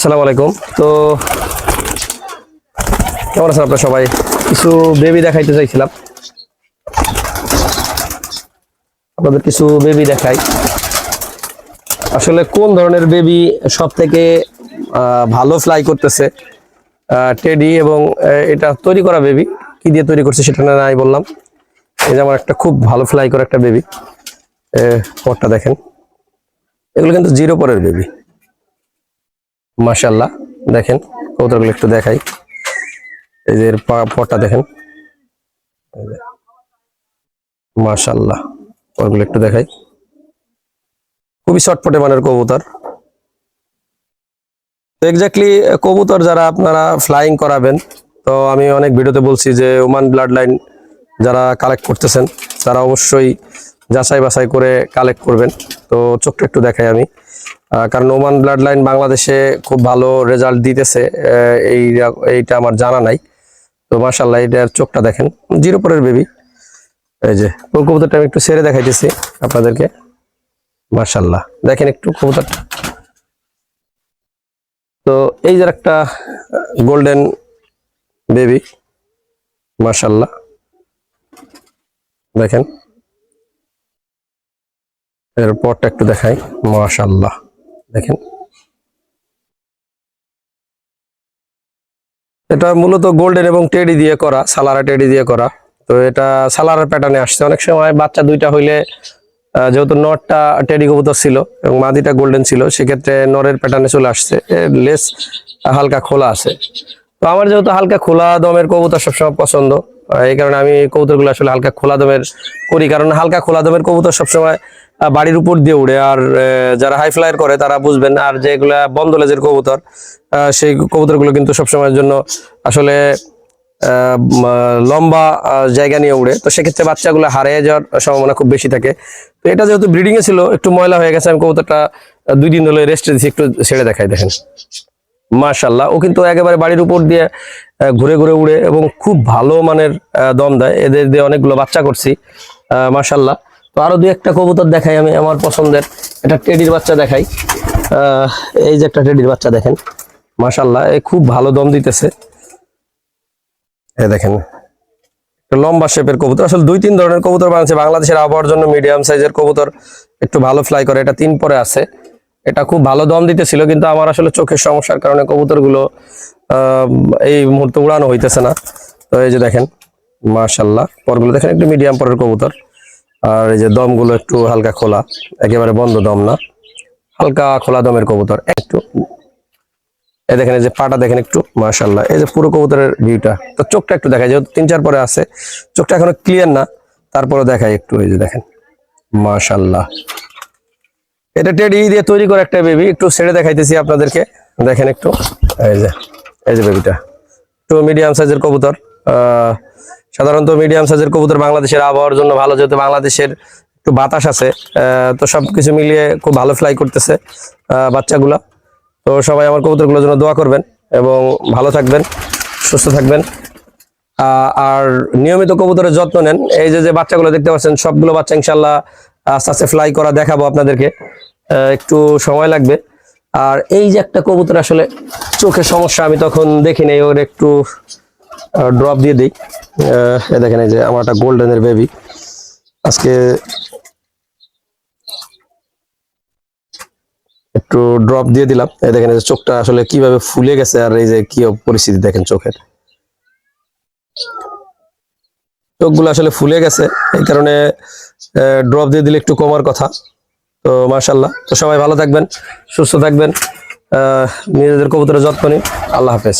আসসালামু আলাইকুম। তো কেমন আছেন আপনারা সবাই? কিছু বেবি দেখাইতে চাইছিলাম। আপনাদের কিছু বেবি দেখাই। আসলে কোন ধরনের বেবি সব থেকে ভালো ফ্লাই করতেছে? টেডি এবং এটা তৈরি করা বেবি কি দিয়ে তৈরি করছে সেটা না নাই বললাম। এই যে আমার একটা খুব ভালো ফ্লাই করা একটা বেবি পরটা দেখেন। এগুলো কিন্তু জিরো পরের বেবি মাশাল্লাহ দেখেন, কবুতরগুলো একটু দেখাই। এই যে এর পা- পরটা দেখেন। মাশাল্লাহ পরগুলো একটু দেখাই। খুবই শর্টপটে মানের কবুতর। এক্স্যাক্টলি কবুতর যারা আপনারা ফ্লাইং করাবেন, তো আমি অনেক ভিডিওতে বলছি যে ওমান ব্লাড লাইন যারা কালেক্ট করতেছেন, তারা অবশ্যই যাচাই বাছাই করে কালেক্ট করবেন। তো চোখটা একটু দেখাই আমি। কারণ ওমান ব্লাড লাইন বাংলাদেশে খুব ভালো রেজাল্ট দিতেছে এই এইটা আমার জানা নাই। তো মার্শাল্লাহ এটার চোখটা দেখেন। জিরো পরের বেবি এই যে কবুতরটা আমি একটু সেরে দেখাইতেছি আপনাদেরকে। মার্শাল্লাহ দেখেন একটু কবুতরটা তো এই যে একটা গোল্ডেন বেবি মার্শাল্লাহ দেখেন। এর পরটা একটু দেখাই। মাশাল্লাহ দেখেন। এটা মূলত গোল্ডেন এবং টেডি দিয়ে করা, সালারা টেডি দিয়ে করা। তো এটা সালারার প্যাটার্নে আসছে। অনেক সময় বাচ্চা দুইটা হইলে যেহেতু নরটা টেডি কবুতর ছিল এবং মাদিটা গোল্ডেন ছিল, সেক্ষেত্রে নরের প্যাটার্নে চলে আসছে। লেস হালকা খোলা আছে। তো আমার যেহেতু হালকা খোলা দমের কবুতর সবসময় পছন্দ এই কারণে আমি কবুতরগুলো আসলে হালকা খোলা দমের করি। কারণ হালকা খোলা দমের কবুতর সবসময় বাড়ির উপর দিয়ে উড়ে। আর যারা হাই ফ্লায়ার করে, তারা বুঝবেন, আর যেগুলা বন্ধ লেজের কবুতর সেই কবুতরগুলো কিন্তু সবসময়ের জন্য আসলে লম্বা জায়গা নিয়ে উড়ে। তো সেক্ষেত্রে বাচ্চাগুলো হারিয়ে যাওয়ার সম্ভাবনা খুব বেশি থাকে। তো এটা যেহেতু ব্রিডিং এ ছিল, একটু ময়লা হয়ে গেছে, আমি কবুতরটা দুই দিন ধরে রেস্টে দিচ্ছি একটু ছেড়ে দেখাই, দেখেন। মাশাল্লাহ ও কিন্তু একেবারে বাড়ির উপর দিয়ে ঘুরে ঘুরে উড়ে এবং খুব ভালো মানের দম দেয়। এদের দিয়ে অনেকগুলো বাচ্চা করছি মাশাল্লাহ তো আরও দুই একটা কবুতর দেখাই আমি, আমার পছন্দের। একটা টেডির বাচ্চা দেখাই। এই যে একটা টেডির বাচ্চা দেখেন। মাশাল্লাহ এ খুব ভালো দম দিতেছে। এই দেখেন লম্বা শেপের কবুতর। আসলে দুই তিন ধরনের কবুতর বানাচ্ছে। বাংলাদেশের আবহাওয়ার জন্য মিডিয়াম সাইজের কবুতর একটু ভালো ফ্লাই করে। এটা তিন পরে আছে। এটা খুব ভালো দম দিতেছিল, কিন্তু আমার আসলে চোখের সমস্যার কারণে কবুতরগুলো এই মুহূর্তে উড়ানো হইতেছে না। তো এই যে দেখেন মাশাল্লাহ পরগুলো দেখেন, একটু মিডিয়াম পরের কবুতর। আর এই যে দমগুলো একটু হালকা খোলা একেবারে বন্ধ দম না হালকা খোলা দমের কবুতর একটু। এই দেখেন এই যে পাটা দেখেন একটু মাশাল্লাহ এই যে পুরো কবুতরের ভিউটা তো চোখটা একটু দেখায় যেহেতু তিন চার পরে আছে চোখটা এখনও ক্লিয়ার না তারপরে দেখায় একটু এই যে দেখেন মাশাল্লাহ এটা টেডি দিয়ে তৈরি করা একটা বেবি একটু ছেড়ে দেখাইতেছি আপনাদেরকে দেখেন একটু এই যে এই যে বেবিটা একটু মিডিয়াম সাইজের কবুতর আহ, সাধারণত মিডিয়াম সাইজের কবুতর বাংলাদেশের আবহাওয়ার জন্য ভালো, যেহেতু বাংলাদেশের একটু বাতাস আছে তো সবকিছু মিলিয়ে খুব ভালো ফ্লাই করতেছে বাচ্চাগুলা। তো সবাই আমার কবুতরগুলোর জন্য দোয়া করবেন এবং ভালো থাকবেন, সুস্থ থাকবেন। আর নিয়মিত কবুতরের যত্ন নেন। এই যে যে বাচ্চাগুলো দেখতে পাচ্ছেন, সবগুলো বাচ্চা ইনশাল্লাহ আস্তে আস্তে ফ্লাই করা দেখাবো আপনাদেরকে। একটু সময় লাগবে। আর এই যে একটা কবুতর আসলে চোখের সমস্যা, আমি তখন দেখিনি, ওর একটু ড্রপ দিয়ে দিই। দেখেন এই যে আমার একটা গোল্ডেনের বেবি আজকে একটু ড্রপ দিয়ে দিলাম। এই দেখেন যে চোখটা আসলে কীভাবে ফুলে গেছে আর এই যে কি পরিস্থিতি দেখেন চোখের। চোখগুলো আসলে ফুলে গেছে, এই কারণে ড্রপ দিয়ে দিলে একটু কমার কথা। তো মাশাল্লাহ তো সবাই ভালো থাকবেন, সুস্থ থাকবেন। নিজেদের কবুতরের যত্ন নিন। আল্লাহ হাফেজ।